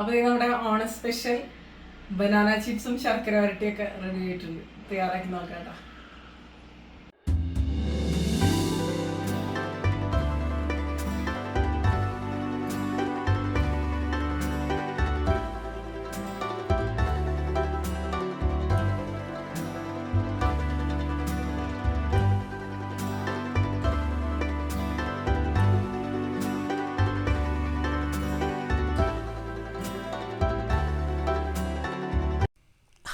അപ്പോൾ ഇത് നമ്മുടെ ഓണ സ്പെഷ്യൽ ബനാന ചിപ്സും ശർക്കര വരട്ടിയൊക്കെ റെഡി ആയിട്ടുണ്ട്. തയ്യാറാക്കി നോക്കാം കേട്ടോ.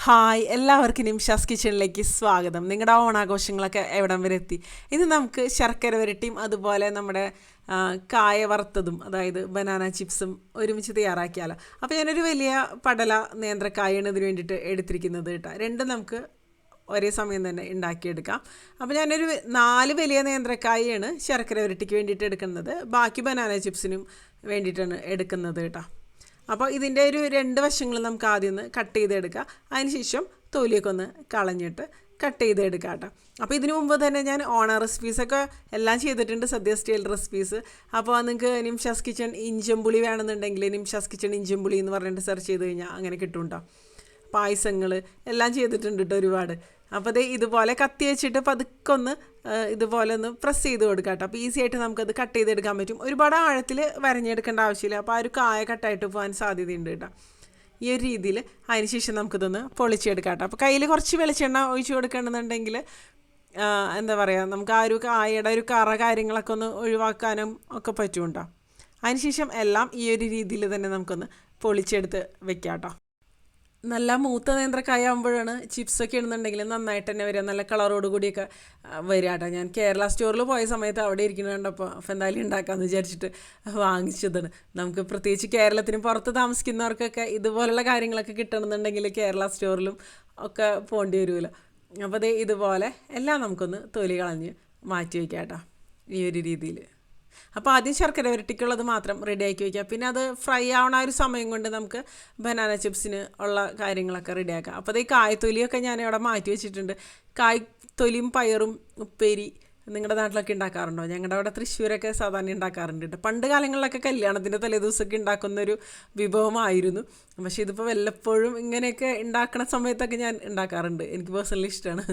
ഹായ് എല്ലാവർക്കും നിംഷാസ് കിച്ചണിലേക്ക് സ്വാഗതം. നിങ്ങളുടെ ഓണാഘോഷങ്ങളൊക്കെ എവിടം വരെ എത്തി? ഇന്ന് നമുക്ക് ശർക്കര വരട്ടിയും അതുപോലെ നമ്മുടെ കായ വറുത്തതും അതായത് ബനാന ചിപ്സും ഒരുമിച്ച് തയ്യാറാക്കിയാലോ. അപ്പോൾ ഞാനൊരു വലിയ പടല നേന്ത്രക്കായാണ് ഇതിന് വേണ്ടിയിട്ട് എടുത്തിരിക്കുന്നത് കേട്ടോ. രണ്ടും നമുക്ക് ഒരേ സമയം തന്നെ ഉണ്ടാക്കിയെടുക്കാം. അപ്പോൾ ഞാനൊരു നാല് വലിയ നേന്ത്രക്കായാണ് ശർക്കര വരട്ടിക്ക് വേണ്ടിയിട്ട് എടുക്കുന്നത്. ബാക്കി ബനാന ചിപ്സിനും വേണ്ടിയിട്ടാണ് എടുക്കുന്നത് കേട്ടോ. അപ്പോൾ ഇതിന്റെ ഒരു രണ്ട് വശങ്ങൾ നമുക്ക് ആദ്യം ഒന്ന് കട്ട് ചെയ്തെടുക്കാം അതിനുശേഷം തൊലിയൊക്കെ ഒന്ന് കളഞ്ഞിട്ട് കട്ട് ചെയ്തെടുക്കാം കേട്ടോ. അപ്പോൾ ഇതിനു മുമ്പ് തന്നെ ഞാൻ ഓണർ റെസിപ്പീസൊക്കെ എല്ലാം ചെയ്തിട്ടുണ്ട്. സദ്യ സ്റ്റൈൽ റെസിപ്പീസ് അപ്പോൾ നിങ്ങൾക്ക് നിംഷാസ് കിച്ചൺ ഇഞ്ചമ്പുളി വേണമെന്നുണ്ടെങ്കിൽ നിംഷാസ് കിച്ചൺ ഇഞ്ചമ്പുളി എന്ന് പറഞ്ഞിട്ട് സെർച്ച് ചെയ്ത് കഴിഞ്ഞാൽ അങ്ങനെ കിട്ടും കേട്ടോ. പായസങ്ങൾ എല്ലാം ചെയ്തിട്ടുണ്ട് കേട്ടോ ഒരുപാട്. അപ്പോൾ അത് ഇതുപോലെ കത്തി വെച്ചിട്ട് പതുക്കെ ഒന്ന് ഇതുപോലെ ഒന്ന് പ്രസ് ചെയ്ത് കൊടുക്കാം കേട്ടോ. അപ്പോൾ ഈസി ആയിട്ട് നമുക്കത് കട്ട് ചെയ്തെടുക്കാൻ പറ്റും. ഒരുപാട് ആഴത്തിൽ വരഞ്ഞെടുക്കേണ്ട ആവശ്യമില്ല. അപ്പോൾ ആ ഒരു കായ കട്ടായിട്ട് പോകാൻ സാധ്യതയുണ്ട് കേട്ടോ. ഈ ഒരു രീതിയിൽ അതിന് ശേഷം നമുക്കിതൊന്ന് പൊളിച്ചെടുക്കാം കേട്ടോ. അപ്പോൾ കയ്യിൽ കുറച്ച് വെളിച്ചെണ്ണ ഒഴിച്ചു കൊടുക്കണമെന്നുണ്ടെങ്കിൽ എന്താ പറയുക നമുക്ക് ആ ഒരു കായയുടെ ഒരു കറ കാര്യങ്ങളൊക്കെ ഒന്ന് ഒഴിവാക്കാനും ഒക്കെ പറ്റും കേട്ടോ. അതിനുശേഷം എല്ലാം ഈ ഒരു രീതിയിൽ തന്നെ നമുക്കൊന്ന് പൊളിച്ചെടുത്ത് വെക്കാം കേട്ടോ. നല്ല മൂത്ത നേന്ത്രക്കായ ആകുമ്പോഴാണ് ചിപ്സൊക്കെ ഇടുന്നുണ്ടെങ്കിൽ നന്നായിട്ട് തന്നെ വരിക. നല്ല കളറോട് കൂടിയൊക്കെ വരിക കേട്ടോ. ഞാൻ കേരള സ്റ്റോറിൽ പോയ സമയത്ത് അവിടെ ഇരിക്കുന്നത് കണ്ടപ്പോൾ അപ്പം എന്തായാലും ഉണ്ടാക്കാമെന്ന് വിചാരിച്ചിട്ട് വാങ്ങിച്ചതാണ്. നമുക്ക് പ്രത്യേകിച്ച് കേരളത്തിന് പുറത്ത് താമസിക്കുന്നവർക്കൊക്കെ ഇതുപോലുള്ള കാര്യങ്ങളൊക്കെ കിട്ടണമെന്നുണ്ടെങ്കിൽ കേരള സ്റ്റോറിലും ഒക്കെ പോകേണ്ടി വരുമല്ലോ. അപ്പോൾ അതേ ഇതുപോലെ എല്ലാം നമുക്കൊന്ന് തൊലി കളഞ്ഞ് മാറ്റി വയ്ക്കാം കേട്ടോ ഈ ഒരു രീതിയിൽ അപ്പോൾ ആദ്യം ശർക്കര വരട്ടിക്കുള്ളത് മാത്രം റെഡിയാക്കി വയ്ക്കുക പിന്നെ അത് ഫ്രൈ ആവണ ഒരു സമയം കൊണ്ട് നമുക്ക് ബനാന ചിപ്സിന് ഉള്ള കാര്യങ്ങളൊക്കെ റെഡിയാക്കാം അപ്പോൾ അത് ഈ കായ്ത്തൊലിയൊക്കെ ഞാൻ ഇവിടെ മാറ്റി വെച്ചിട്ടുണ്ട്. കായ് തൊലിയും പയറും ഉപ്പേരി നിങ്ങളുടെ നാട്ടിലൊക്കെ ഉണ്ടാക്കാറുണ്ടോ ഞങ്ങളുടെ അവിടെ തൃശ്ശൂരൊക്കെ സാധാരണ ഉണ്ടാക്കാറുണ്ട് കേട്ടോ പണ്ട് കാലങ്ങളിലൊക്കെ കല്യാണത്തിന്റെ തലേദിവസമൊക്കെ ഉണ്ടാക്കുന്നൊരു വിഭവമായിരുന്നു. പക്ഷേ ഇതിപ്പോൾ വല്ലപ്പോഴും ഇങ്ങനെയൊക്കെ ഉണ്ടാക്കുന്ന സമയത്തൊക്കെ ഞാൻ ഉണ്ടാക്കാറുണ്ട് എനിക്ക് പേഴ്സണലി ഇഷ്ടമാണ്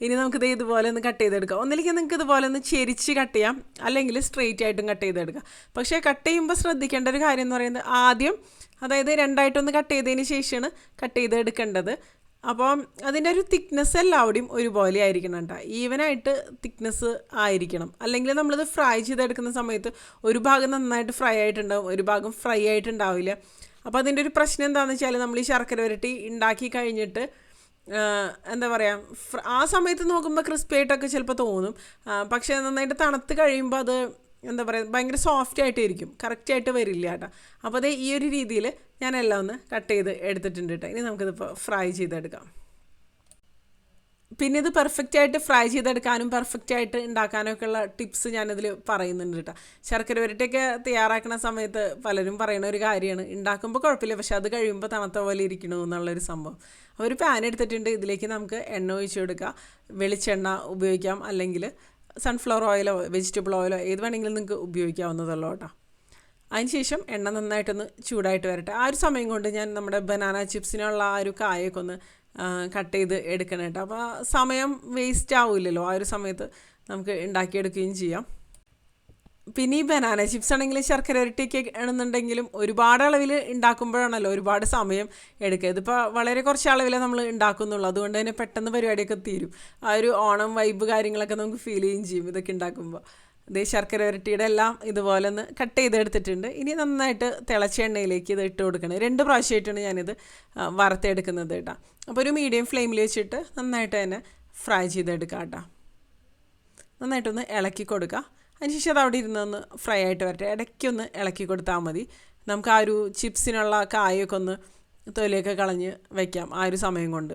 ഇനി നമുക്കിത് ഇതുപോലെ ഒന്ന് കട്ട് ചെയ്തെടുക്കാം. ഒന്നിലേക്ക് നിങ്ങൾക്ക് ഇതുപോലെ ഒന്ന് ചെരിച്ച് കട്ട് ചെയ്യാം. അല്ലെങ്കിൽ സ്ട്രെയിറ്റ് ആയിട്ടും കട്ട് ചെയ്തെടുക്കാം. പക്ഷേ കട്ട് ചെയ്യുമ്പോൾ ശ്രദ്ധിക്കേണ്ട ഒരു കാര്യം എന്ന് പറയുന്നത് ആദ്യം അതായത് രണ്ടായിട്ടൊന്ന് കട്ട് ചെയ്തതിന് ശേഷമാണ് കട്ട് ചെയ്തെടുക്കേണ്ടത്. അപ്പം അതിന്റെ ഒരു തിക്നെസ് എല്ലാവിടെയും ഒരുപോലെ ആയിരിക്കണം കേട്ടോ. ഈവനായിട്ട് തിക്നെസ് ആയിരിക്കണം. അല്ലെങ്കിൽ നമ്മളിത് ഫ്രൈ ചെയ്തെടുക്കുന്ന സമയത്ത് ഒരു ഭാഗം നന്നായിട്ട് ഫ്രൈ ആയിട്ടുണ്ടാവും ഒരു ഭാഗം ഫ്രൈ ആയിട്ടുണ്ടാവില്ല. അപ്പോൾ അതിന്റെ ഒരു പ്രശ്നം എന്താണെന്ന് വെച്ചാൽ നമ്മൾ ഈ ശർക്കര വരട്ടി ഉണ്ടാക്കി കഴിഞ്ഞിട്ട് എന്താ പറയുക ആ സമയത്ത് നോക്കുമ്പോൾ ക്രിസ്പി ആയിട്ടൊക്കെ ചിലപ്പോൾ തോന്നും. പക്ഷേ നന്നായിട്ട് തണുത്ത് കഴിയുമ്പോൾ അത് എന്താ പറയുക ഭയങ്കര സോഫ്റ്റ് ആയിട്ട് ഇരിക്കും കറക്റ്റ് ആയിട്ട് വരില്ല കേട്ടോ. അപ്പോൾ അതേ ഈ ഒരു രീതിയിൽ ഞാൻ എല്ലാം ഒന്ന് കട്ട് ചെയ്ത് എടുത്തിട്ടുണ്ട് കേട്ടോ. ഇനി നമുക്കിതിപ്പോൾ ഫ്രൈ ചെയ്തെടുക്കാം. പിന്നെ ഇത് പെർഫെക്റ്റ് ആയിട്ട് ഫ്രൈ ചെയ്തെടുക്കാനും പെർഫെക്റ്റ് ആയിട്ട് ഉണ്ടാക്കാനൊക്കെ ഉള്ള ടിപ്സ് ഞാനിതിൽ പറയുന്നുണ്ട് കേട്ടോ. ശർക്കര വരട്ടിയൊക്കെ തയ്യാറാക്കുന്ന സമയത്ത് പലരും പറയുന്ന ഒരു കാര്യമാണ്. ഉണ്ടാക്കുമ്പോൾ കുഴപ്പമില്ല പക്ഷേ അത് കഴിയുമ്പോൾ തണുത്ത പോലെ ഇരിക്കണു എന്നുള്ളൊരു സംഭവം. ഒരു പാൻ എടുത്തിട്ടുണ്ട്. ഇതിലേക്ക് നമുക്ക് എണ്ണ ഒഴിച്ചു കൊടുക്കുക വെളിച്ചെണ്ണ ഉപയോഗിക്കാം. അല്ലെങ്കിൽ സൺഫ്ലവർ ഓയിലോ വെജിറ്റബിൾ ഓയിലോ ഏത് വേണമെങ്കിലും നിങ്ങൾക്ക് ഉപയോഗിക്കാവുന്നതല്ലോ കേട്ടോ. അതിനുശേഷം എണ്ണ നന്നായിട്ടൊന്ന് ചൂടായിട്ട് വരട്ടെ. ആ ഒരു സമയം കൊണ്ട് ഞാൻ നമ്മുടെ ബനാന ചിപ്സിനുള്ള ആ ഒരു കായൊക്കെ ഒന്ന് കട്ട് ചെയ്ത് എടുക്കണം കേട്ടോ. അപ്പോൾ സമയം വേസ്റ്റ് ആവില്ലല്ലോ. ആ ഒരു സമയത്ത് നമുക്ക് ഉണ്ടാക്കിയെടുക്കുകയും ചെയ്യാം. പിന്നെ ഈ ബനാന ചിപ്സ് ആണെങ്കിൽ ശർക്കര ഇരട്ടിയൊക്കെ ആണെന്നുണ്ടെങ്കിലും ഒരുപാട് അളവിൽ ഉണ്ടാക്കുമ്പോഴാണല്ലോ ഒരുപാട് സമയം എടുക്കുക. ഇതിപ്പോൾ വളരെ കുറച്ച് അളവിലേ നമ്മൾ ഉണ്ടാക്കുന്നുള്ളൂ. അതുകൊണ്ട് തന്നെ പെട്ടെന്ന് പരിപാടിയൊക്കെ തീരും. ആ ഒരു ഓണം വൈബ് കാര്യങ്ങളൊക്കെ നമുക്ക് ഫീൽ ചെയ്യുകയും ചെയ്യും ഇതൊക്കെ ഉണ്ടാക്കുമ്പോൾ. അതേ ശർക്കര ഇരട്ടിയുടെ എല്ലാം ഇതുപോലെ ഒന്ന് കട്ട് ചെയ്തെടുത്തിട്ടുണ്ട്. ഇനി നന്നായിട്ട് തിളച്ച എണ്ണയിലേക്ക് ഇത് ഇട്ട് കൊടുക്കണം. രണ്ട് പ്രാവശ്യമായിട്ടാണ് ഞാനിത് വറുത്തെടുക്കുന്നത് കേട്ടോ. അപ്പോൾ ഒരു മീഡിയം ഫ്ലെയിമിൽ വെച്ചിട്ട് നന്നായിട്ട് തന്നെ ഫ്രൈ ചെയ്തെടുക്കാം കേട്ടോ. നന്നായിട്ടൊന്ന് ഇളക്കി കൊടുക്കുക അതിനുശേഷം അത് അവിടെ ഇരുന്നൊന്ന് ഫ്രൈ ആയിട്ട് വരട്ടെ. ഇടയ്ക്കൊന്ന് ഇളക്കി കൊടുത്താൽ മതി. നമുക്ക് ആ ഒരു ചിപ്സിനുള്ള കായൊക്കെ ഒന്ന് തൊലിയൊക്കെ കളഞ്ഞ് വയ്ക്കാം ആ ഒരു സമയം കൊണ്ട്.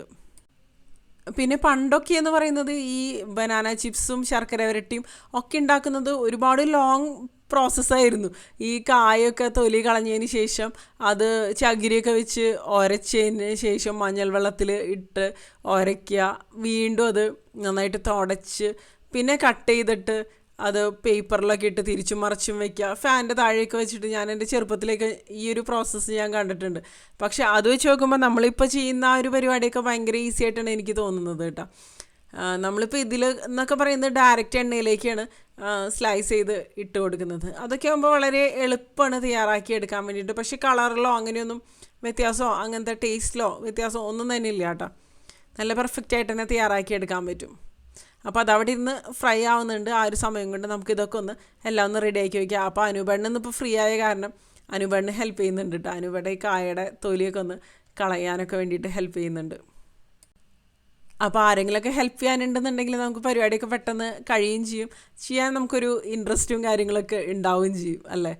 പിന്നെ പണ്ടൊക്കെ എന്ന് പറയുന്നത് ഈ ബനാന ചിപ്സും ശർക്കര വരട്ടിയും ഒക്കെ ഉണ്ടാക്കുന്നത് ഒരുപാട് ലോങ് പ്രോസസ്സായിരുന്നു ഈ കായൊക്കെ തൊലി കളഞ്ഞതിന് ശേഷം അത് ചകിരിയൊക്കെ വെച്ച് ഒരച്ചതിന് ശേഷം മഞ്ഞൾ വെള്ളത്തിൽ ഇട്ട് ഒരയ്ക്കുക. വീണ്ടും അത് നന്നായിട്ട് തുടച്ച് പിന്നെ കട്ട് ചെയ്തിട്ട് അത് പേപ്പറിലൊക്കെ ഇട്ട് തിരിച്ചും മറിച്ചും വെക്കുക ഫാനിന്റെ താഴേക്ക് വെച്ചിട്ട് ഞാൻ എന്റെ ചെറുപ്പത്തിലേക്ക് ഈ ഒരു പ്രോസസ്സ് ഞാൻ കണ്ടിട്ടുണ്ട്. പക്ഷെ അത് വെച്ച് നോക്കുമ്പോൾ നമ്മളിപ്പോൾ ചെയ്യുന്ന ആ ഒരു പരിപാടിയൊക്കെ ഭയങ്കര ഈസി ആയിട്ടാണ് എനിക്ക് തോന്നുന്നത് കേട്ടോ. നമ്മളിപ്പോൾ ഇതിൽ എന്നൊക്കെ പറയുന്നത് ഡയറക്റ്റ് എണ്ണയിലേക്കാണ് സ്ലൈസ് ചെയ്ത് ഇട്ട് കൊടുക്കുന്നത്. അതൊക്കെ ആകുമ്പോൾ വളരെ എളുപ്പമാണ് തയ്യാറാക്കി എടുക്കാൻ വേണ്ടിയിട്ട്. പക്ഷേ കളറിലോ അങ്ങനെയൊന്നും വ്യത്യാസമോ അങ്ങനത്തെ ടേസ്റ്റിലോ വ്യത്യാസമോ ഒന്നും തന്നെ ഇല്ല കേട്ടോ. നല്ല പെർഫെക്റ്റ് ആയിട്ട് തന്നെ തയ്യാറാക്കി എടുക്കാൻ പറ്റും. അപ്പോൾ അവിടെ ഇരുന്ന് ഫ്രൈ ആവുന്നുണ്ട്. ആ ഒരു സമയം കൊണ്ട് നമുക്ക് ഇതൊക്കെ ഒന്ന് എല്ലാം ഒന്ന് റെഡി ആക്കി വയ്ക്കാം അപ്പോൾ അനുപേണ്ണ ഇപ്പോൾ ഫ്രീ ആയ കാരണം അനുപേണ്ണ ഹെൽപ്പ് ചെയ്യുന്നുണ്ട് കേട്ടോ അനുപണ്ണ ഈ കായയുടെ തൊലിയൊക്കെ ഒന്ന് കളയാനൊക്കെ വേണ്ടിയിട്ട് ഹെൽപ്പ് ചെയ്യുന്നുണ്ട്. അപ്പോൾ ആരെങ്കിലുമൊക്കെ ഹെൽപ്പ് ചെയ്യാനുണ്ടെന്നുണ്ടെങ്കിൽ നമുക്ക് പരിപാടിയൊക്കെ പെട്ടെന്ന് കഴിയുകയും ചെയ്യും. ചെയ്യാൻ നമുക്കൊരു ഇൻട്രസ്റ്റും കാര്യങ്ങളൊക്കെ ഉണ്ടാവുകയും ചെയ്യും അല്ലേ?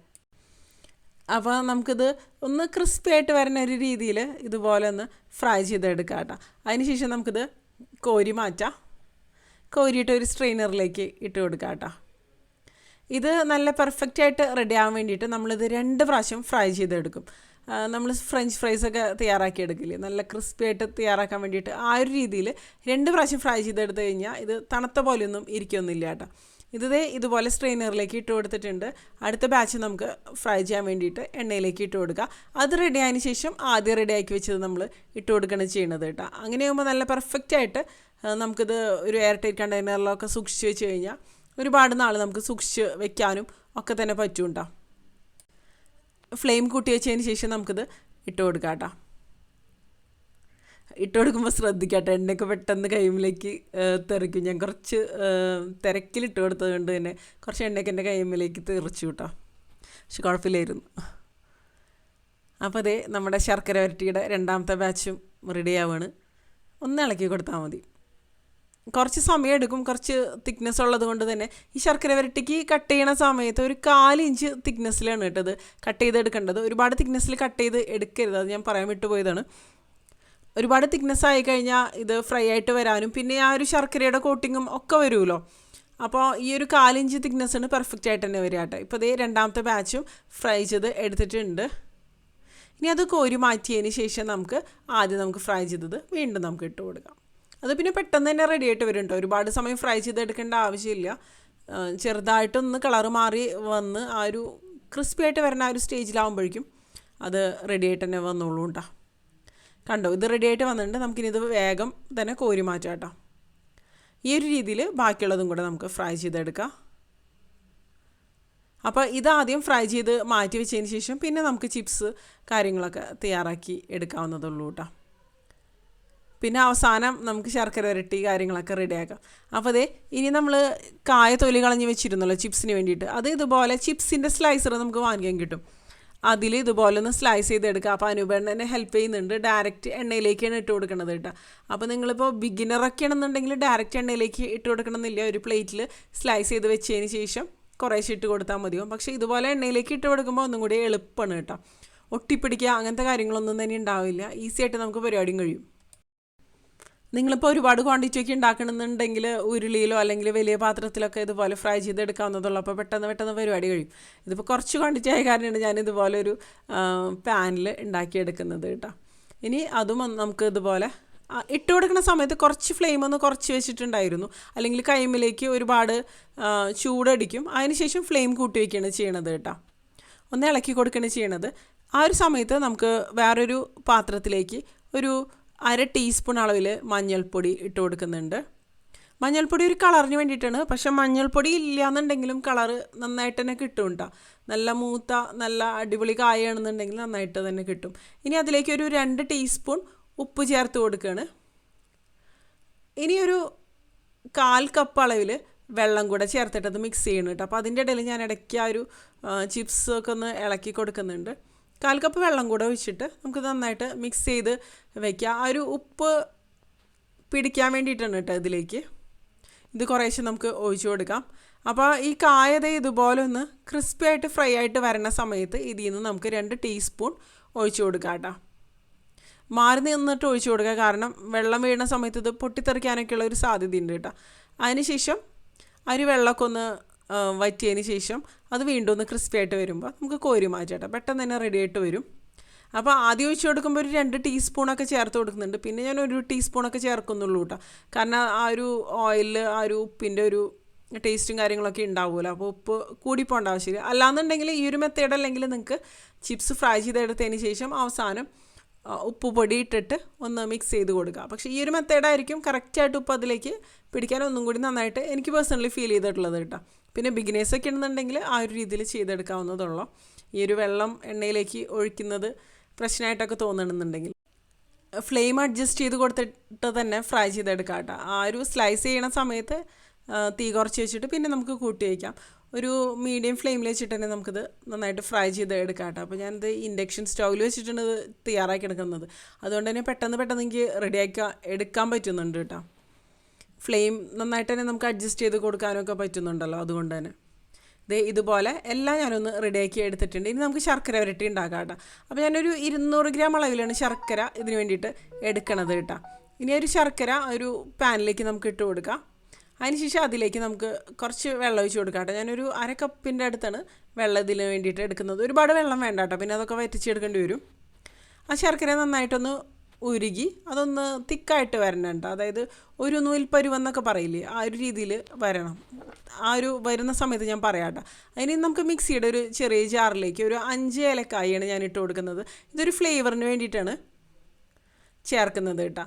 അപ്പോൾ നമുക്കിത് ഒന്ന് ക്രിസ്പി ആയിട്ട് വരുന്ന ഒരു രീതിയിൽ ഇതുപോലെ ഒന്ന് ഫ്രൈ ചെയ്തെടുക്കാം കേട്ടോ അതിനുശേഷം നമുക്കിത് കോരി മാറ്റാം. കോരിയിട്ട് ഒരു സ്ട്രെയിനറിലേക്ക് ഇട്ട് കൊടുക്കാം കേട്ടോ ഇത് നല്ല പെർഫെക്റ്റ് ആയിട്ട് റെഡി ആവാൻ വേണ്ടിയിട്ട് നമ്മളിത് രണ്ട് പ്രാവശ്യം ഫ്രൈ ചെയ്തെടുക്കും. നമ്മൾ ഫ്രഞ്ച് ഫ്രൈസ് ഒക്കെ തയ്യാറാക്കി എടുക്കില്ലേ? നല്ല ക്രിസ്പി ആയിട്ട് തയ്യാറാക്കാൻ വേണ്ടിയിട്ട് ആ ഒരു രീതിയിൽ രണ്ട് പ്രാവശ്യം ഫ്രൈ ചെയ്തെടുത്ത് കഴിഞ്ഞാൽ ഇത് തണുത്ത പോലെയൊന്നും ഇരിക്കൊന്നുമില്ല കേട്ടോ ഇതേ ഇതുപോലെ സ്ട്രെയിനറിലേക്ക് ഇട്ട് കൊടുത്തിട്ടുണ്ട്. അടുത്ത ബാച്ച് നമുക്ക് ഫ്രൈ ചെയ്യാൻ വേണ്ടിയിട്ട് എണ്ണയിലേക്ക് ഇട്ട് കൊടുക്കുക അത് റെഡി ആയതിന് ശേഷം ആദ്യം റെഡി ആക്കി വെച്ചത് നമ്മൾ ഇട്ട് കൊടുക്കണം ചെയ്യണത് കേട്ടോ അങ്ങനെയാകുമ്പോൾ നല്ല പെർഫെക്റ്റ് ആയിട്ട് നമുക്കിത് ഒരു എയർ ടൈറ്റ് കണ്ടെയ്നറിലൊക്കെ സൂക്ഷിച്ച് വെച്ച് കഴിഞ്ഞാൽ ഒരുപാട് നാൾ നമുക്ക് സൂക്ഷിച്ച് വെക്കാനും ഒക്കെ തന്നെ പറ്റും കേട്ടോ ഫ്ലെയിം കൂട്ടി വെച്ചതിന് ശേഷം നമുക്കിത് ഇട്ട് കൊടുക്കാം കേട്ടോ ഇട്ട് കൊടുക്കുമ്പോൾ ശ്രദ്ധിക്കട്ടെ എണ്ണയൊക്കെ പെട്ടെന്ന് കൈമിലേക്ക് തെറിക്കും. ഞാൻ കുറച്ച് തിരക്കിലിട്ട് കൊടുത്തത് കൊണ്ട് തന്നെ കുറച്ച് എണ്ണയൊക്കെ എന്റെ കൈമിലേക്ക് തെറിച്ചു കേട്ടോ പക്ഷെ കുഴപ്പമില്ലായിരുന്നു. അപ്പോൾ അതേ നമ്മുടെ ശർക്കര വരട്ടിയുടെ രണ്ടാമത്തെ ബാച്ചും റെഡി ആവുകയാണ് ഒന്ന് ഇളക്കി കൊടുത്താൽ മതി. കുറച്ച് സമയം എടുക്കും കുറച്ച് തിക്നെസ് ഉള്ളത് കൊണ്ട് തന്നെ. ഈ ശർക്കര വരട്ടിക്ക് കട്ട് ചെയ്യണ സമയത്ത് ഒരു കാൽ ഇഞ്ച് തിക്നെസ്സിലാണ് കേട്ടത് കട്ട് ചെയ്ത് എടുക്കേണ്ടത്. ഒരുപാട് തിക്നെസ്സിൽ കട്ട് ചെയ്ത് എടുക്കരുത്. അത് ഞാൻ പറയാൻ വിട്ടുപോയതാണ്. ഒരുപാട് തിക്നെസ് ആയി കഴിഞ്ഞാൽ ഇത് ഫ്രൈ ആയിട്ട് വരാനും പിന്നെ ആ ഒരു ശർക്കരയുടെ കോട്ടിങ്ങും ഒക്കെ വരുമല്ലോ. അപ്പോൾ ഈ ഒരു കാലിഞ്ച് തിക്നെസ്സാണ് പെർഫെക്റ്റ് ആയിട്ട് തന്നെ വരിക കേട്ടോ. ഇപ്പോൾ ഇതേ രണ്ടാമത്തെ ബാച്ചും ഫ്രൈ ചെയ്ത് എടുത്തിട്ടുണ്ട്. ഇനി അത് കോരി മാറ്റിയതിന് ശേഷം നമുക്ക് ആദ്യം നമുക്ക് ഫ്രൈ ചെയ്തത് വീണ്ടും നമുക്ക് ഇട്ട് കൊടുക്കാം. അത് പിന്നെ പെട്ടെന്ന് തന്നെ റെഡി ആയിട്ട് വരും കേട്ടോ ഒരുപാട് സമയം ഫ്രൈ ചെയ്തെടുക്കേണ്ട ആവശ്യമില്ല. ചെറുതായിട്ടൊന്ന് കളർ മാറി വന്ന് ആ ഒരു ക്രിസ്പി ആയിട്ട് വരുന്ന ആ ഒരു സ്റ്റേജിലാവുമ്പോഴേക്കും അത് റെഡി ആയിട്ട് തന്നെ വന്നോളൂ കേട്ടോ കണ്ടോ? ഇത് റെഡി ആയിട്ട് വന്നിട്ടുണ്ട്. നമുക്കിനി ഇത് വേഗം തന്നെ കോരി മാറ്റാം കേട്ടോ ഈ ഒരു രീതിയിൽ ബാക്കിയുള്ളതും കൂടെ നമുക്ക് ഫ്രൈ ചെയ്തെടുക്കാം. അപ്പോൾ ഇതാദ്യം ഫ്രൈ ചെയ്ത് മാറ്റി വെച്ചതിന് ശേഷം പിന്നെ നമുക്ക് ചിപ്സ് കാര്യങ്ങളൊക്കെ തയ്യാറാക്കി എടുക്കാവുന്നതുള്ളൂ കേട്ടോ പിന്നെ അവസാനം നമുക്ക് ശർക്കര വരട്ടി കാര്യങ്ങളൊക്കെ റെഡിയാക്കാം അപ്പോൾ അതെ ഇനി നമ്മൾ കായ തൊലി കളഞ്ഞ് വെച്ചിരുന്നല്ലോ ചിപ്സിന് വേണ്ടിയിട്ട്. അത് ഇതുപോലെ ചിപ്സിന്റെ സ്ലൈസർ നമുക്ക് വാങ്ങിക്കാൻ കിട്ടും. അതിൽ ഇതുപോലെ ഒന്ന് സ്ലൈസ് ചെയ്തെടുക്കുക അപ്പോൾ അനുപേണ്ണ എന്നെ ഹെൽപ്പ് ചെയ്യുന്നുണ്ട്. ഡയറക്റ്റ് എണ്ണയിലേക്കാണ് ഇട്ട് കൊടുക്കുന്നത് കേട്ടോ. അപ്പോൾ നിങ്ങളിപ്പോൾ ബിഗിനറൊക്കെ ആണെന്നുണ്ടെങ്കിൽ ഡയറക്റ്റ് എണ്ണയിലേക്ക് ഇട്ട് കൊടുക്കണമെന്നില്ല. ഒരു പ്ലേറ്റിൽ സ്ലൈസ് ചെയ്ത് വെച്ചതിന് ശേഷം കുറേശ്ശെ ഇട്ട് കൊടുത്താൽ മതിയാവും പക്ഷേ ഇതുപോലെ എണ്ണയിലേക്ക് ഇട്ട് കൊടുക്കുമ്പോൾ ഒന്നും കൂടി എളുപ്പമാണ് കേട്ടോ. ഒട്ടിപ്പിടിക്കുക അങ്ങനത്തെ കാര്യങ്ങളൊന്നും തന്നെ ഉണ്ടാവില്ല. ഈസി ആയിട്ട് നമുക്ക് പരിപാടിയും കഴിയും. നിങ്ങളിപ്പോൾ ഒരുപാട് ക്വാണ്ടിറ്റി ഒക്കെ ഉണ്ടാക്കണമെന്നുണ്ടെങ്കിൽ ഉരുളിയിലോ അല്ലെങ്കിൽ വലിയ പാത്രത്തിലൊക്കെ ഇതുപോലെ ഫ്രൈ ചെയ്തെടുക്കാവുന്നതുള്ളൂ. അപ്പോൾ പെട്ടെന്ന് പെട്ടെന്ന് പരിപാടി കഴിയും. ഇതിപ്പോൾ കുറച്ച് ക്വാണ്ടിറ്റി ആയ കാരണമാണ് ഞാൻ ഇതുപോലെ ഒരു പാനിൽ ഉണ്ടാക്കിയെടുക്കുന്നത് കേട്ടോ. ഇനി അതും നമുക്ക് ഇതുപോലെ ഇട്ട് കൊടുക്കുന്ന സമയത്ത് കുറച്ച് ഫ്ലെയിം ഒന്ന് കുറച്ച് വെച്ചിട്ടുണ്ടായിരുന്നു. അല്ലെങ്കിൽ കൈമിലേക്ക് ഒരുപാട് ചൂടടിക്കും. അതിനുശേഷം ഫ്ലെയിം കൂട്ടി വയ്ക്കുകയാണ് ചെയ്യണത് കേട്ടോ. ഒന്ന് ഇളക്കി കൊടുക്കുകയാണ് ചെയ്യണത്. ആ ഒരു സമയത്ത് നമുക്ക് വേറൊരു പാത്രത്തിലേക്ക് ഒരു അര ടീസ്പൂൺ അളവിൽ മഞ്ഞൾപ്പൊടി ഇട്ട് കൊടുക്കുന്നുണ്ട്. മഞ്ഞൾപ്പൊടി ഒരു കളറിന് വേണ്ടിയിട്ടാണ്. പക്ഷേ മഞ്ഞൾപ്പൊടി ഇല്ലയെന്നുണ്ടെങ്കിലും കളറ് നന്നായിട്ട് തന്നെ കിട്ടും കേട്ടോ നല്ല മൂത്ത നല്ല അടിപൊളി കായാണെന്നുണ്ടെങ്കിൽ നന്നായിട്ട് തന്നെ കിട്ടും. ഇനി അതിലേക്ക് ഒരു രണ്ട് ടീസ്പൂൺ ഉപ്പ് ചേർത്ത് കൊടുക്കുകയാണ് ഇനി ഒരു കാൽ കപ്പ് അളവിൽ വെള്ളം കൂടെ ചേർത്തിട്ട് മിക്സ് ചെയ്യണം കേട്ടോ അപ്പോൾ അതിന്റെ ഇടയിൽ ഞാൻ ഇടയ്ക്ക് ആ ഒരു ചിപ്സ് ഒക്കെ ഒന്ന് ഇളക്കി കൊടുക്കുന്നുണ്ട്. കാൽ കപ്പ് വെള്ളം കൂടെ ഒഴിച്ചിട്ട് നമുക്ക് നന്നായിട്ട് മിക്സ് ചെയ്ത് വയ്ക്കുക ആ ഒരു ഉപ്പ് പിടിക്കാൻ വേണ്ടിയിട്ടാണ് കേട്ടോ ഇതിലേക്ക്. ഇത് കുറേശ്ശെ നമുക്ക് ഒഴിച്ചു കൊടുക്കാം. അപ്പോൾ ഈ കായത ഇതുപോലെ ഒന്ന് ക്രിസ്പി ആയിട്ട് ഫ്രൈ ആയിട്ട് വരുന്ന സമയത്ത് ഇതിൽ നിന്ന് നമുക്ക് രണ്ട് ടീസ്പൂൺ ഒഴിച്ചു കൊടുക്കാം കേട്ടോ. മാറി നിന്നിട്ട് ഒഴിച്ചു കൊടുക്കുക. കാരണം വെള്ളം വീഴുന്ന സമയത്ത് ഇത് പൊട്ടിത്തെറിക്കാനൊക്കെയുള്ള ഒരു സാധ്യതയുണ്ട് കേട്ടോ. അതിനുശേഷം ശേഷം അരി വെള്ളമൊക്കെ ഒന്ന് വറ്റിയതിന് ശേഷം അത് വീണ്ടും ഒന്ന് ക്രിസ്പി ആയിട്ട് വരുമ്പോൾ നമുക്ക് കോരി മാറ്റാം പെട്ടെന്ന് തന്നെ റെഡി ആയിട്ട് വരും. അപ്പോൾ ആദ്യം ഒഴിച്ച് കൊടുക്കുമ്പോൾ ഒരു രണ്ട് ടീസ്പൂണൊക്കെ ചേർത്ത് കൊടുക്കുന്നുണ്ട്. പിന്നെ ഞാൻ ഒരു ടീസ്പൂണൊക്കെ ചേർക്കുന്നുള്ളൂ കേട്ടോ കാരണം ആ ഒരു ഓയിലിൽ ആ ഒരു ഉപ്പിന്റെ ഒരു ടേസ്റ്റും കാര്യങ്ങളൊക്കെ ഉണ്ടാവുമല്ലോ. അപ്പോൾ ഉപ്പ് കൂടി പോകേണ്ട ആവശ്യമില്ല. അല്ലാന്നുണ്ടെങ്കിൽ ഈ ഒരു മെത്തേഡ് അല്ലെങ്കിൽ നിങ്ങൾക്ക് ചിപ്സ് ഫ്രൈ ചെയ്തെടുത്തതിന് ശേഷം അവസാനം ഉപ്പ് പൊടി ഇട്ടിട്ട് ഒന്ന് മിക്സ് ചെയ്ത് കൊടുക്കുക. പക്ഷേ ഈ ഒരു മെത്തേഡായിരിക്കും കറക്റ്റായിട്ട് ഉപ്പ് അതിലേക്ക് പിടിക്കാൻ ഒന്നും കൂടി നന്നായിട്ട് എനിക്ക് പേഴ്സണലി ഫീൽ ചെയ്തിട്ടുള്ളത് കേട്ടോ. പിന്നെ ബിഗിനേഴ്സൊക്കെ ഉണ്ടെന്നുണ്ടെങ്കിൽ ആ ഒരു രീതിയിൽ ചെയ്തെടുക്കാവുന്നതുള്ളൂ. ഈ ഒരു വെള്ളം എണ്ണയിലേക്ക് ഒഴിക്കുന്നത് പ്രശ്നമായിട്ടൊക്കെ തോന്നണമെന്നുണ്ടെങ്കിൽ. ഫ്ലെയിം അഡ്ജസ്റ്റ് ചെയ്ത് കൊടുത്തിട്ട് തന്നെ ഫ്രൈ ചെയ്തെടുക്കാം കേട്ടോ. ആ ഒരു സ്ലൈസ് ചെയ്യണ സമയത്ത് തീ കുറച്ച് വെച്ചിട്ട് പിന്നെ നമുക്ക് കൂട്ടി വയ്ക്കാം ഒരു മീഡിയം ഫ്ലെയിമിൽ വെച്ചിട്ട് തന്നെ നമുക്കിത് നന്നായിട്ട് ഫ്രൈ ചെയ്ത് എടുക്കാം കേട്ടോ. അപ്പോൾ ഞാനിത് ഇൻഡക്ഷൻ സ്റ്റൗവിൽ വെച്ചിട്ടാണ് ഇത് തയ്യാറാക്കി എടുക്കുന്നത്. അതുകൊണ്ട് തന്നെ പെട്ടെന്ന് പെട്ടെന്ന് എനിക്ക് റെഡിയാക്കി എടുക്കാൻ പറ്റുന്നുണ്ട് കേട്ടോ. ഫ്ലെയിം നന്നായിട്ട് തന്നെ നമുക്ക് അഡ്ജസ്റ്റ് ചെയ്ത് കൊടുക്കാനൊക്കെ പറ്റുന്നുണ്ടല്ലോ അതുകൊണ്ട് തന്നെ ദേ ഇതുപോലെ എല്ലാം ഞാനൊന്ന് റെഡിയാക്കി എടുത്തിട്ടുണ്ട്. ഇനി നമുക്ക് ശർക്കര വരട്ടി ഉണ്ടാക്കാം കേട്ടോ. അപ്പോൾ ഞാനൊരു ഇരുന്നൂറ് ഗ്രാം അളവിലാണ് ശർക്കര ഇതിന് വേണ്ടിയിട്ട് എടുക്കണത് കേട്ടോ. ഇനി ഒരു ശർക്കര ഒരു പാനിലേക്ക് നമുക്ക് ഇട്ട് കൊടുക്കാം. അതിനുശേഷം അതിലേക്ക് നമുക്ക് കുറച്ച് വെള്ളം ഒഴിച്ച് കൊടുക്കാം കേട്ടോ. ഞാനൊരു അര കപ്പിന്റെ അടുത്താണ് വെള്ളം ഇതിന് വേണ്ടിയിട്ട് എടുക്കുന്നത്. ഒരുപാട് വെള്ളം വേണ്ട കേട്ടോ. പിന്നെ അതൊക്കെ വറ്റിച്ചെടുക്കേണ്ടി വരും. ആ ശർക്കര നന്നായിട്ടൊന്ന് ഉരുകി അതൊന്ന് തിക്കായിട്ട് വരണം കേട്ടോ. അതായത് ഒരു നൂൽപ്പരുവെന്നൊക്കെ പറയില്ലേ ആ ഒരു രീതിയിൽ വരണം. ആ ഒരു വരുന്ന സമയത്ത് ഞാൻ പറയാം കേട്ടോ. അതിന് നമുക്ക് മിക്സിയുടെ ഒരു ചെറിയ ജാറിലേക്ക് ഒരു അഞ്ച് ഏലക്കായാണ് ഞാൻ ഇട്ട് കൊടുക്കുന്നത്. ഇതൊരു ഫ്ലേവറിന് വേണ്ടിയിട്ടാണ് ചേർക്കുന്നത് കേട്ടോ.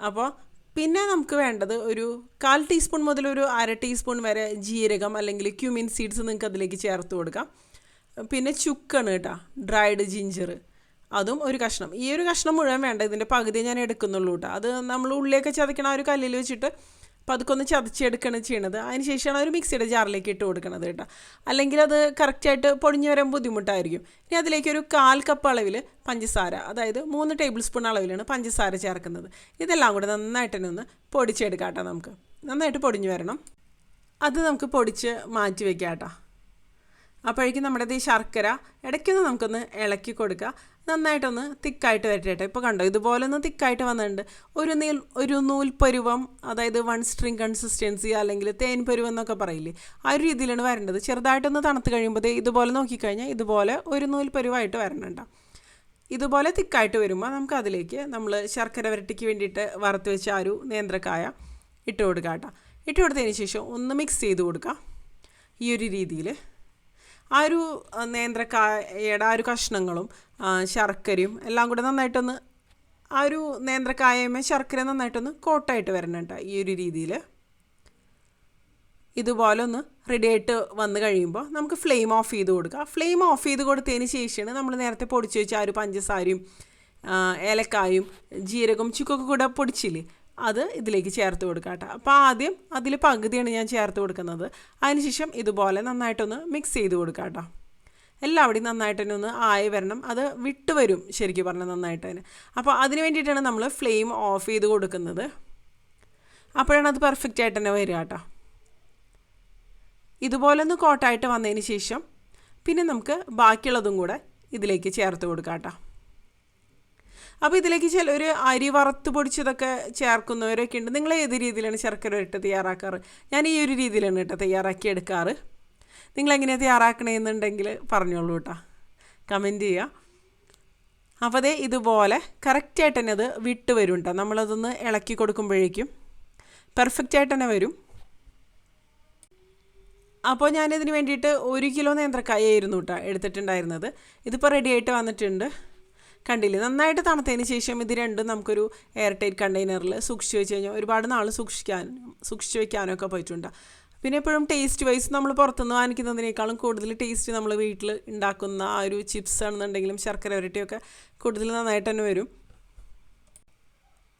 അപ്പോൾ പിന്നെ നമുക്ക് വേണ്ടത് ഒരു കാൽ ടീസ്പൂൺ മുതൽ ഒരു അര ടീസ്പൂൺ വരെ ജീരകം അല്ലെങ്കിൽ ക്യൂമിൻ സീഡ്സ് നിങ്ങൾക്ക് അതിലേക്ക് ചേർത്ത് കൊടുക്കാം. പിന്നെ ചുക്കാണ് കേട്ടോ ഡ്രൈഡ് ജിഞ്ചർ അതും ഒരു കഷ്ണം. ഈ ഒരു കഷ്ണം മുഴുവൻ വേണ്ട ഇതിന്റെ പകുതി ഞാൻ എടുക്കുന്നുള്ളൂ കേട്ടോ. അത് നമ്മൾ ഉള്ളിയൊക്കെ ചതക്കണ ആ ഒരു കല്ലിൽ വെച്ചിട്ട് അപ്പോൾ അതൊക്കെ ഒന്ന് ചതച്ചെടുക്കണം ചെയ്യണത്. അതിനുശേഷമാണ് ഒരു മിക്സിയുടെ ജാറിലേക്ക് ഇട്ട് കൊടുക്കണത് കേട്ടോ. അല്ലെങ്കിൽ അത് കറക്റ്റായിട്ട് പൊടിഞ്ഞു വരാൻ ബുദ്ധിമുട്ടായിരിക്കും. ഇനി അതിലേക്ക് ഒരു കാൽ കപ്പ് അളവിൽ പഞ്ചസാര അതായത് മൂന്ന് ടേബിൾ സ്പൂൺ അളവിലാണ് പഞ്ചസാര ചേർക്കുന്നത്. ഇതെല്ലാം കൂടെ നന്നായിട്ട് തന്നെ ഒന്ന് പൊടിച്ചെടുക്കാം കേട്ടോ നമുക്ക്. നന്നായിട്ട് പൊടിഞ്ഞു വരണം. അത് നമുക്ക് പൊടിച്ച് മാറ്റി വെക്കാം കേട്ടോ അപ്പോഴേക്കും നമ്മുടെ ഈ ശർക്കര ഇടയ്ക്കൊന്ന് നമുക്കൊന്ന് ഇളക്കി കൊടുക്കുക. നന്നായിട്ടൊന്ന് തിക്കായിട്ട് വരട്ടെ. ഇപ്പോൾ കണ്ടോ ഇതുപോലെ ഒന്ന് തിക്കായിട്ട് വന്നിട്ടുണ്ട്. ഒരു നീൽ ഒരു നൂൽ പരുവം അതായത് വൺ സ്ട്രിങ് കൺസിസ്റ്റൻസി അല്ലെങ്കിൽ തേൻ പരുവം എന്നൊക്കെ പറയില്ലേ ആ ഒരു രീതിയിലാണ് വരേണ്ടത്. ചെറുതായിട്ടൊന്ന് തണുത്ത് കഴിയുമ്പോൾ ഇതുപോലെ നോക്കിക്കഴിഞ്ഞാൽ ഇതുപോലെ ഒരു നൂൽ പരുവായിട്ട് ഇതുപോലെ തിക്കായിട്ട് വരുമ്പോൾ നമുക്ക് അതിലേക്ക് നമ്മൾ ശർക്കര വരട്ടിക്ക് വേണ്ടിയിട്ട് വറുത്ത് വെച്ച ആ ഒരു നേന്ത്രക്കായ ഇട്ട് കൊടുക്കാം കേട്ടോ ഇട്ട് കൊടുത്തതിന് ശേഷം ഒന്ന് മിക്സ് ചെയ്ത് കൊടുക്കുക ഈ ഒരു രീതിയിൽ ആ ഒരു നേന്ത്രക്കായയുടെ ആ ഒരു കഷ്ണങ്ങളും ശർക്കരയും എല്ലാം കൂടെ നന്നായിട്ടൊന്ന് ആ ഒരു നേന്ത്രക്കായമേ ശർക്കര നന്നായിട്ടൊന്ന് കോട്ടായിട്ട് വരണം കേട്ടോ ഈ ഒരു രീതിയിൽ ഇതുപോലെ ഒന്ന് റെഡി ആയിട്ട് വന്നു കഴിയുമ്പോൾ നമുക്ക് ഫ്ലെയിം ഓഫ് ചെയ്ത് കൊടുക്കുക ഫ്ലെയിം ഓഫ് ചെയ്ത് കൊടുത്തതിന് ശേഷമാണ് നമ്മൾ നേരത്തെ പൊടിച്ച് വെച്ച ആ ഒരു പഞ്ചസാരയും ഏലക്കായും ജീരകം ചുക്കൊക്കെ കൂടെ പൊടിച്ചില്ലേ? അത് ഇതിലേക്ക് ചേർത്ത് കൊടുക്കുക കേട്ടോ. അപ്പോൾ ആദ്യം അതിൽ പകുതിയാണ് ഞാൻ ചേർത്ത് കൊടുക്കുന്നത്. അതിനുശേഷം ഇതുപോലെ നന്നായിട്ടൊന്ന് മിക്സ് ചെയ്ത് കൊടുക്കുക കേട്ടോ. എല്ലാവിടെയും നന്നായിട്ട് തന്നെ ഒന്ന് ആയി വരണം. അത് വിട്ട് വരും ശരിക്കും പറഞ്ഞാൽ നന്നായിട്ട് തന്നെ. അപ്പോൾ അതിന് വേണ്ടിയിട്ടാണ് നമ്മൾ ഫ്ലെയിം ഓഫ് ചെയ്ത് കൊടുക്കുന്നത്. അപ്പോഴാണ് അത് പെർഫെക്റ്റ് ആയിട്ട് തന്നെ വരിക കേട്ടോ. ഇതുപോലെ ഒന്ന് കോട്ടായിട്ട് വന്നതിന് ശേഷം പിന്നെ നമുക്ക് ബാക്കിയുള്ളതും കൂടെ ഇതിലേക്ക് ചേർത്ത് കൊടുക്കാം കേട്ടോ. അപ്പോൾ ഇതിലേക്ക് ചിലർ അരി വറുത്ത് പൊടിച്ചതൊക്കെ ചേർക്കുന്നവരൊക്കെ ഉണ്ട് നിങ്ങൾ ഏത് രീതിയിലാണ് ശർക്കര ഇട്ട് തയ്യാറാക്കാറ്? ഞാൻ ഈ ഒരു രീതിയിലാണ് കേട്ടോ തയ്യാറാക്കി എടുക്കാറ്. നിങ്ങളെങ്ങനെയാണ് തയ്യാറാക്കണമെന്നുണ്ടെങ്കിൽ പറഞ്ഞോളൂ കേട്ടോ. കമന്റ് ചെയ്യുക. അപ്പോൾ അതേ ഇതുപോലെ കറക്റ്റായിട്ട് തന്നെ അത് വിട്ട് വരും കേട്ടോ. നമ്മളതൊന്ന് ഇളക്കി കൊടുക്കുമ്പോഴേക്കും പെർഫെക്റ്റ് ആയിട്ട് തന്നെ വരും. അപ്പോൾ ഞാനിതിന് വേണ്ടിയിട്ട് ഒരു കിലോ നേന്ത്രക്കായായിരുന്നു കേട്ടോ എടുത്തിട്ടുണ്ടായിരുന്നത്. ഇതിപ്പോൾ റെഡി ആയിട്ട് വന്നിട്ടുണ്ട്. കണ്ടില്ലേ? നന്നായിട്ട് തണുത്തതിന് ശേഷം ഇത് രണ്ടും നമുക്കൊരു എയർ ടൈറ്റ് കണ്ടെയ്നറിൽ സൂക്ഷിച്ച് വെച്ച് കഴിഞ്ഞാൽ ഒരുപാട് നാൾ സൂക്ഷിക്കാൻ സൂക്ഷിച്ച് വെക്കാനൊക്കെ പറ്റുന്നുണ്ട്. പിന്നെ എപ്പോഴും ടേസ്റ്റ് വൈസ് നമ്മൾ പുറത്തുനിന്ന് വാങ്ങിക്കുന്നതിനേക്കാളും കൂടുതൽ ടേസ്റ്റ് നമ്മൾ വീട്ടിൽ ഉണ്ടാക്കുന്ന ആ ഒരു ചിപ്സ് ആണെന്നുണ്ടെങ്കിലും ശർക്കര വരട്ടിയൊക്കെ കൂടുതൽ നന്നായിട്ട് തന്നെ വരും.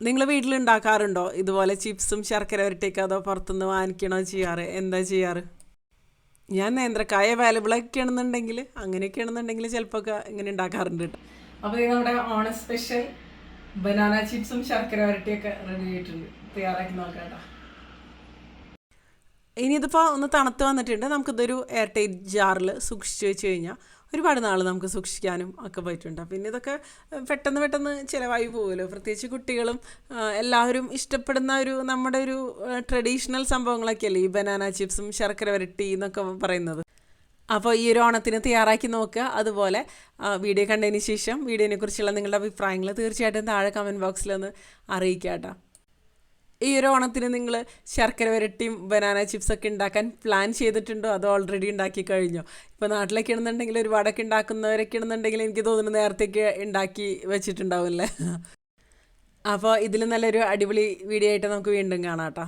നിങ്ങൾ വീട്ടിൽ ഉണ്ടാക്കാറുണ്ടോ ഇതുപോലെ ചിപ്സും ശർക്കര വരട്ടിയൊക്കെ അതോ പുറത്തുനിന്ന് വാങ്ങിക്കണോ ചെയ്യാറ്? എന്താ ചെയ്യാറ്? ഞാൻ നേന്ത്രക്കായ അവൈലബിൾ ഒക്കെ ആണെന്നുണ്ടെങ്കിൽ അങ്ങനെയൊക്കെ ആണെന്നുണ്ടെങ്കിൽ ചിലപ്പോൾ ഒക്കെ ഇങ്ങനെ ഉണ്ടാക്കാറുണ്ട് കേട്ടോ. അപ്പോൾ ഇത് നമ്മുടെ ഓണ സ്പെഷ്യൽ ബനാന ചിപ്സും ശർക്കര വരട്ടിയൊക്കെ റെഡി ആയിട്ടുണ്ട്. തയ്യാറാക്കി നോക്കാം കേട്ടോ ഇനി ഇതിപ്പോൾ ഒന്ന് തണുത്ത് വന്നിട്ടുണ്ട്. നമുക്കിതൊരു എയർ ടൈറ്റ് ജാറിൽ സൂക്ഷിച്ച് വെച്ച് കഴിഞ്ഞാൽ ഒരുപാട് നാൾ നമുക്ക് സൂക്ഷിക്കാനും ഒക്കെ പറ്റുന്നുണ്ട്. പിന്നെ ഇതൊക്കെ പെട്ടെന്ന് പെട്ടെന്ന് ചിലവായി പോകുമല്ലോ പ്രത്യേകിച്ച് കുട്ടികളും എല്ലാവരും ഇഷ്ടപ്പെടുന്ന ഒരു നമ്മുടെ ഒരു ട്രഡീഷണൽ സംഭവങ്ങളൊക്കെ അല്ലേ ഈ ബനാന ചിപ്സും ശർക്കര വരട്ടി എന്നൊക്കെ പറയുന്നത്. അപ്പോൾ ഈ ഒരു ഓണത്തിന് തയ്യാറാക്കി നോക്കുക. അതുപോലെ വീഡിയോ കണ്ടതിന് ശേഷം വീഡിയോനെ കുറിച്ചുള്ള നിങ്ങളുടെ അഭിപ്രായങ്ങൾ തീർച്ചയായിട്ടും താഴെ കമന്റ് ബോക്സിലൊന്ന് അറിയിക്കുക കേട്ടോ. ഈ ഒരു ഓണത്തിന് നിങ്ങൾ ശർക്കര വരട്ടിയും ബനാന ചിപ്സൊക്കെ ഉണ്ടാക്കാൻ പ്ലാൻ ചെയ്തിട്ടുണ്ടോ? അതോ ഓൾറെഡി ഉണ്ടാക്കി കഴിഞ്ഞോ? ഇപ്പോൾ നാട്ടിലൊക്കെ ഇടുന്നുണ്ടെങ്കിൽ ഒരുപാടൊക്കെ ഉണ്ടാക്കുന്നവരൊക്കെ ഇടുന്നുണ്ടെങ്കിൽ എനിക്ക് തോന്നുന്നു നേരത്തേക്ക് ഉണ്ടാക്കി വെച്ചിട്ടുണ്ടാവില്ലേ അപ്പോൾ ഇതിൽ നല്ലൊരു അടിപൊളി വീഡിയോ ആയിട്ട് നമുക്ക് വീണ്ടും കാണാം കേട്ടോ.